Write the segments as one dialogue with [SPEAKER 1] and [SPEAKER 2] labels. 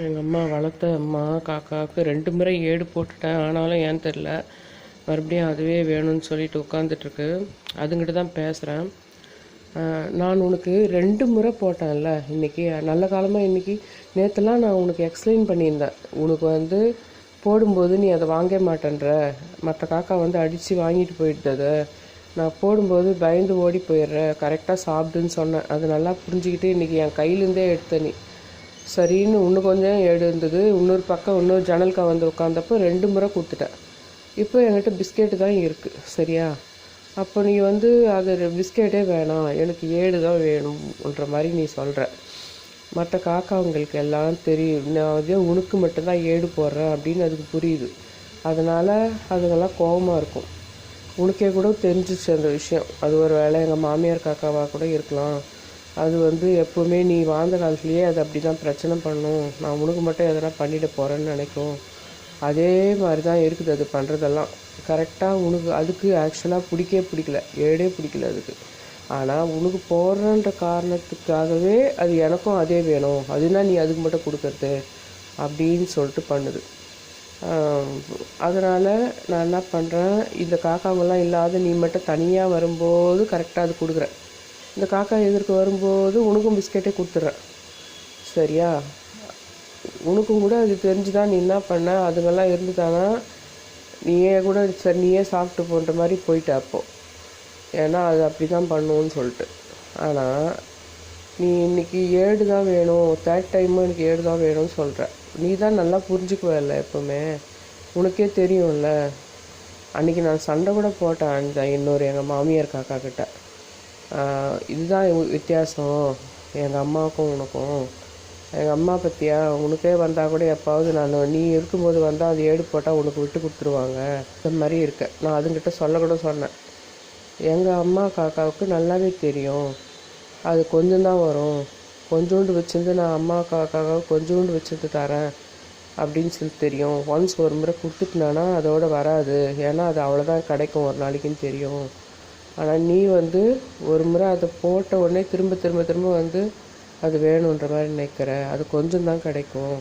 [SPEAKER 1] எங்கள் அம்மா வளர்த்த அம்மா காக்காவுக்கு ரெண்டு முறை ஏடு போட்டுட்டேன். ஆனாலும் ஏன்னு தெரில மறுபடியும் அதுவே வேணும்னு சொல்லிட்டு உட்காந்துட்ருக்கு அதுங்கிட்ட தான் பேசுகிறேன் நான் உனக்கு ரெண்டு முறை போட்டேன்ல இன்றைக்கி நல்ல காலமாக இன்றைக்கி நேற்றுலாம் நான் உனக்கு எக்ஸ்பிளைன் பண்ணியிருந்தேன். உனக்கு வந்து போடும்போது நீ அதை வாங்க மாட்டேன்ற. மற்ற காக்கா வந்து அடித்து வாங்கிட்டு போயிடுது நான் போடும்போது பயந்து ஓடி போயிடுற கரெக்டாக சாப்பிடுன்னு சொன்னேன். அது நல்லா புரிஞ்சுக்கிட்டு இன்றைக்கி என் கையிலேருந்தே எடுத்த நீ. சரின்னு இன்னும் கொஞ்சம் ஏடு இருந்தது. இன்னொரு பக்கம் இன்னொரு ஜன்னல்கா வந்து உட்காந்தப்போ ரெண்டு முறை கொடுத்துட்டேன் இப்போ என்கிட்ட பிஸ்கெட்டு தான் இருக்குது சரியா? அப்போ நீ வந்து அது பிஸ்கெட்டே வேணாம். எனக்கு ஏடு தான் வேணும்ன்ற மாதிரி நீ சொல்கிற மற்ற காக்காவங்களுக்கு எல்லாம் தெரியும். நான் வந்து உனக்கு மட்டும்தான் ஏடு போடுறேன் அப்படின்னு அதுக்கு புரியுது. அதனால் அதுங்கெல்லாம் கோபமாக இருக்கும். உனக்கே கூட தெரிஞ்சிச்சு அந்த விஷயம். அது ஒரு வேளை எங்கள் மாமியார் காக்காவாக கூட இருக்கலாம். அது வந்து எப்போவுமே நீ வாழ்ந்த காலத்துலேயே அது அப்படி தான் பிரச்சனை பண்ணும். நான் உனக்கு மட்டும் எதனா பண்ணிட போகிறேன்னு நினைக்கும். அதே மாதிரி தான் இருக்குது அது பண்ணுறதெல்லாம் கரெக்டாக உனக்கு அதுக்கு ஆக்சுவலாக பிடிக்கவே பிடிக்கல. ஏடே பிடிக்கல அதுக்கு. ஆனால் உனக்கு போடுறன்ற காரணத்துக்காகவே அது எனக்கும் அதே வேணும். அதுனா நீ அதுக்கு மட்டும் கொடுக்கறது அப்படின்னு சொல்லிட்டு பண்ணுது. அதனால் நான் என்ன பண்ணுறேன் இந்த காக்காவெல்லாம் இல்லாத நீ மட்டும் தனியாக வரும்போது கரெக்டாக அது கொடுக்குறேன் இந்த காக்கா எதிர்க்க வரும்போது உனக்கும் பிஸ்கெட்டே கொடுத்துட்றேன். சரியா? உனக்கும் கூட அது தெரிஞ்சுதான் நீ என்ன பண்ண? அதுங்கெல்லாம் இருந்துட்டானா நீயே கூட சரி நீயே சாப்பிட்டு போன்ற மாதிரி போயிட்ட அப்போது ஏன்னா அது அப்படி தான் பண்ணுவோன்னு சொல்லிட்டு. ஆனால் நீ இன்னைக்கு ஏடு தான் வேணும். தேர்ட் டைமும் எனக்கு ஏடு தான் வேணும்னு சொல்கிற நீ தான் நல்லா புரிஞ்சுக்குவல்ல எப்போவுமே. உனக்கே தெரியும்ல. அன்றைக்கி நான் சண்டை கூட போட்டேன் அந்த இன்னொரு எங்கள் மாமியார் காக்கா கிட்ட. இதுதான் வித்தியாசம். எங்கள் அம்மாவுக்கும் உனக்கும். எங்கள் அம்மா பற்றியா உனக்கே வந்தால் கூட எப்பாவது நான் நீ இருக்கும்போது வந்தால் அது ஏடு போட்டால் உனக்கு விட்டு கொடுத்துருவாங்க. இந்த மாதிரி இருக்க. நான் அதுங்கிட்ட சொல்லக்கூட சொன்னேன். எங்கள் அம்மா காக்காவுக்கு நல்லாவே தெரியும். அது கொஞ்சம் தான் வரும். கொஞ்சோண்டு வச்சிருந்து நான் அம்மா காக்காவுக்கு கொஞ்சோண்டு வச்சுருந்து தரேன் அப்படின்னு சொல்லி தெரியும். ஒன்ஸ் ஒரு முறை கொடுத்துட்டுனானா அதோட வராது. ஏன்னா அது அவ்வளோதான் கிடைக்கும். ஒரு நாளைக்குன்னு தெரியும். ஆனால் நீ வந்து ஒரு முறை அதை போட்ட உடனே திரும்ப திரும்ப திரும்ப வந்து அது வேணுன்ற மாதிரி நினைக்கிற. அது கொஞ்சம் தான் கிடைக்கும்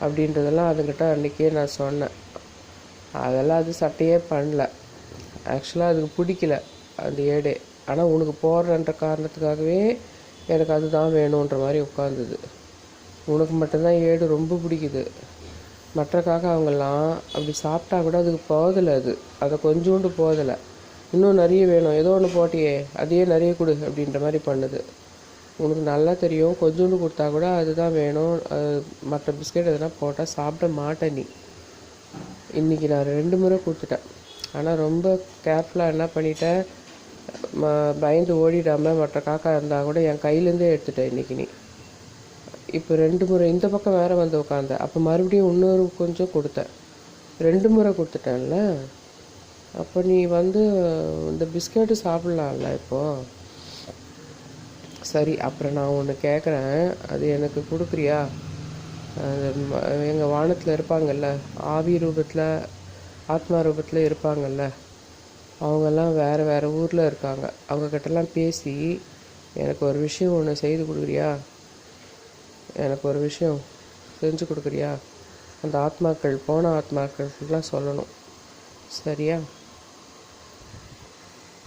[SPEAKER 1] அப்படின்றதெல்லாம் அதுங்கிட்ட அன்றைக்கே நான் சொன்னேன். அதெல்லாம் அது சட்டையே பண்ணல. ஆக்சுவலாக அதுக்கு பிடிக்கல அந்த ஏடே. ஆனால் உனக்கு போடுறன்ற காரணத்துக்காகவே எனக்கு அதுதான் வேணுன்ற மாதிரி உட்காந்துது உனக்கு மட்டும்தான் ஏடு ரொம்ப பிடிக்குது. மற்றக்காக அவங்கெல்லாம் அப்படி சாப்பிட்டா கூட அதுக்கு போதலை அது. அதை கொஞ்சோண்டு போதலை இன்னும் நிறைய வேணும். ஏதோ ஒன்று போட்டியே அதையே நிறைய கொடு அப்படின்ற மாதிரி பண்ணுது. உனக்கு நல்லா தெரியும். கொஞ்சோண்டு கொடுத்தா கூட அதுதான் வேணும். அது மற்ற பிஸ்கெட் எதனா போட்டால் சாப்பிட மாட்டேன் நீ. இன்றைக்கி நான் ரெண்டு முறை கொடுத்துட்டேன். ஆனால் ரொம்ப கேர்ஃபுல்லாக என்ன பண்ணிட்டேன்? ம- பயந்து ஓடிடாமல் மற்ற காக்கா இருந்தால் கூட என் கையிலேருந்தே எடுத்துட்டேன் இன்றைக்கி நீ. இப்போ ரெண்டு முறை இந்த பக்கம் வேறு வந்து உட்காந்த அப்போ மறுபடியும் இன்னொரு கொஞ்சம் கொடுத்தேன். ரெண்டு முறை கொடுத்துட்டேன்ல. அப்போ நீ வந்து இந்த பிஸ்கெட்டு சாப்பிட்லாம்ல இப்போது சரி அப்புறம் நான் ஒன்று கேட்குறேன் அது எனக்கு கொடுக்குறியா? எங்கள் வானத்தில் இருப்பாங்கல்ல ஆவி ரூபத்தில் ஆத்மா ரூபத்தில் இருப்பாங்கல்ல அவங்கெல்லாம் வேறு வேறு ஊரில் இருக்காங்க. அவங்கக்கிட்டலாம் பேசி எனக்கு ஒரு விஷயம் ஒன்று செய்து கொடுக்குறியா? எனக்கு ஒரு விஷயம் செஞ்சு கொடுக்குறியா? அந்த ஆத்மாக்கள் போன ஆத்மாக்களுக்கெல்லாம் சொல்லணும். சரியா?